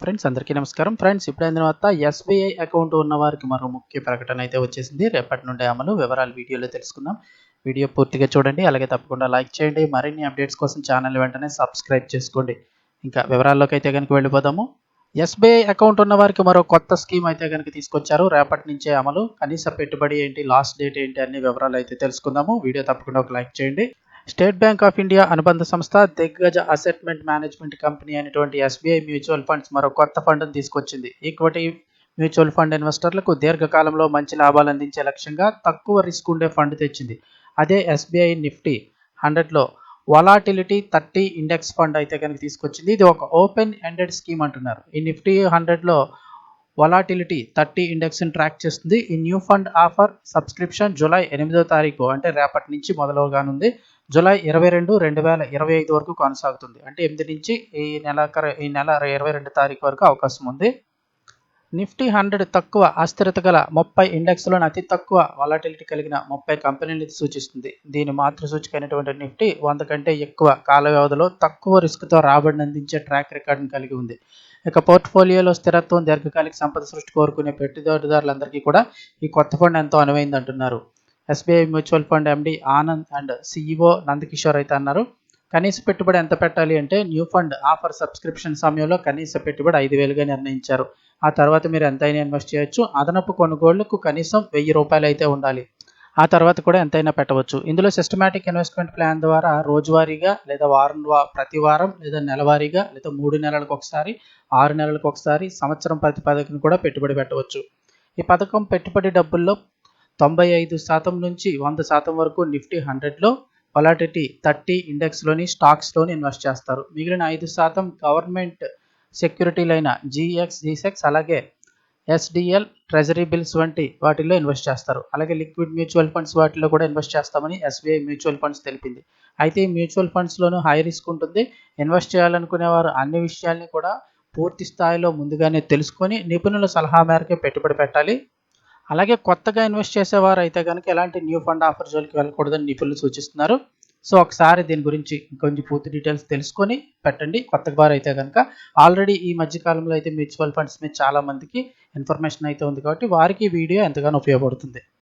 Friends అందరికీ నమస్కారం. Friends ఇప్పుడైన తర్వాత ఎస్బీఐ అకౌంట్ ఉన్న వారికి మరో ముఖ్య ప్రకటన అయితే వచ్చేసింది. రేపటి నుండి అమలు వివరాలు వీడియోలో తెలుసుకుందాం. వీడియో పూర్తిగా చూడండి అలాగే తప్పకుండా లైక్ చేయండి. మరిన్ని అప్డేట్స్ కోసం ఛానల్ వెంటనే సబ్స్క్రైబ్ చేసుకోండి. ఇంకా వివరాల్లోకి అయితే కనుక వెళ్ళిపోదాము. ఎస్బీఐ అకౌంట్ ఉన్న వారికి మరో కొత్త స్కీమ్ అయితే కనుక తీసుకొచ్చారు. రేపటి నుంచే అమలు. కనీస పెట్టుబడి ఏంటి లాస్ట్ డేట్ ఏంటి అన్ని వివరాలు అయితే తెలుసుకుందాము. వీడియో తప్పకుండా ఒక లైక్ చేయండి. స్టేట్ బ్యాంక్ ఆఫ్ ఇండియా అనుబంధ సంస్థ దిగ్గజ అసెట్మెంట్ మేనేజ్మెంట్ కంపెనీ అయినటువంటి ఎస్బీఐ మ్యూచువల్ ఫండ్స్ మరో కొత్త ఫండ్ను తీసుకొచ్చింది. ఈక్విటీ మ్యూచువల్ ఫండ్ ఇన్వెస్టర్లకు దీర్ఘకాలంలో మంచి లాభాలు అందించే లక్ష్యంగా తక్కువ రిస్క్ ఉండే ఫండ్ తెచ్చింది. అదే ఎస్బీఐ నిఫ్టీ హండ్రెడ్లో వలాటిలిటీ థర్టీ ఇండెక్స్ ఫండ్ అయితే కనుక తీసుకొచ్చింది. ఇది ఒక ఓపెన్ ఎండెడ్ స్కీమ్ అంటున్నారు. ఈ నిఫ్టీ హండ్రెడ్లో వలాటిలిటీ థర్టీ ఇండెక్స్ని ట్రాక్ చేస్తుంది. ఈ new fund offer subscription July ఎనిమిదో తారీఖు అంటే రేపటి నుంచి మొదలవగానుంది. జూలై ఇరవై రెండు రెండు వేల ఇరవై ఐదు వరకు కొనసాగుతుంది. అంటే ఎనిమిది నుంచి ఈ నెల ఈ నెల ఇరవై రెండు తారీఖు వరకు అవకాశం ఉంది. నిఫ్టీ హండ్రెడ్ తక్కువ అస్థిరత గల ముప్పై ఇండెక్స్లోని అతి తక్కువ వాలటిలిటీ కలిగిన ముప్పై కంపెనీలు సూచిస్తుంది. దీని మాతృ సూచిక అయినటువంటి నిఫ్టీ వంద కంటే ఎక్కువ కాల వ్యవధిలో తక్కువ రిస్క్తో రాబడిని అందించే ట్రాక్ రికార్డును కలిగి ఉంది. ఇక పోర్ట్ఫోలియోలో స్థిరత్వం దీర్ఘకాలిక సంపద సృష్టి కోరుకునే పెట్టుబడిదారులందరికీ కూడా ఈ కొత్త ఫండ్ ఎంతో అనువైంది అంటున్నారు. SBI mutual fund MD Anand and CEO Nandakishore అయితే అన్నారు కనీస పెట్టుబడి ఎంత పెట్టాలి అంటే న్యూ ఫండ్ ఆఫర్ సబ్స్క్రిప్షన్ సమయంలో కనీస పెట్టుబడి ఐదు వేలుగా నిర్ణయించారు. ఆ తర్వాత మీరు ఎంతైనా ఇన్వెస్ట్ చేయొచ్చు. అదనపు కొనుగోళ్ళకు కనీసం వెయ్యి రూపాయలు అయితే ఉండాలి. ఆ తర్వాత కూడా ఎంతైనా పెట్టవచ్చు. ఇందులో సిస్టమేటిక్ ఇన్వెస్ట్మెంట్ ప్లాన్ ద్వారా రోజువారీగా లేదా వారం ప్రతి వారం లేదా నెలవారీగా లేదా మూడు నెలలకు ఒకసారి ఆరు నెలలకు ఒకసారి సంవత్సరం ప్రతిపాదకను కూడా పెట్టుబడి పెట్టవచ్చు. ఈ పథకం పెట్టుబడి డబ్బుల్లో తొంభై ఐదు శాతం నుంచి వంద శాతం వరకు నిఫ్టీ హండ్రెడ్లో వలాటిటీ థర్టీ ఇండెక్స్లోని స్టాక్స్లోని ఇన్వెస్ట్ చేస్తారు. మిగిలిన ఐదు శాతం గవర్నమెంట్ సెక్యూరిటీలైన జిఎక్స్ జీసెక్స్ అలాగే ఎస్డిఎల్ ట్రెజరీ బిల్స్ వంటి వాటిల్లో ఇన్వెస్ట్ చేస్తారు. అలాగే లిక్విడ్ మ్యూచువల్ ఫండ్స్ వాటిలో కూడా ఇన్వెస్ట్ చేస్తామని ఎస్బీఐ మ్యూచువల్ ఫండ్స్ తెలిపింది. అయితే ఈ మ్యూచువల్ ఫండ్స్లోనూ హై రిస్క్ ఉంటుంది. ఇన్వెస్ట్ చేయాలనుకునే వారు అన్ని విషయాల్ని కూడా పూర్తి స్థాయిలో ముందుగానే తెలుసుకొని నిపుణుల సలహా మేరకే పెట్టుబడి పెట్టాలి. అలాగే కొత్తగా ఇన్వెస్ట్ చేసేవారు అయితే కనుక ఎలాంటి న్యూ ఫండ్ ఆఫర్ జోలికి వెళ్ళకూడదని నిపుణులు సూచిస్తున్నారు. సో ఒకసారి దీని గురించి కొంచెం పూర్తి డీటెయిల్స్ తెలుసుకొని పెట్టండి. కొత్త వారు అయితే కనుక ఆల్రెడీ ఈ మధ్యకాలంలో అయితే మ్యూచువల్ ఫండ్స్ మీద చాలా మందికి ఇన్ఫర్మేషన్ అయితే ఉంది కాబట్టి వారికి వీడియో ఎంతగానో ఉపయోగపడుతుంది.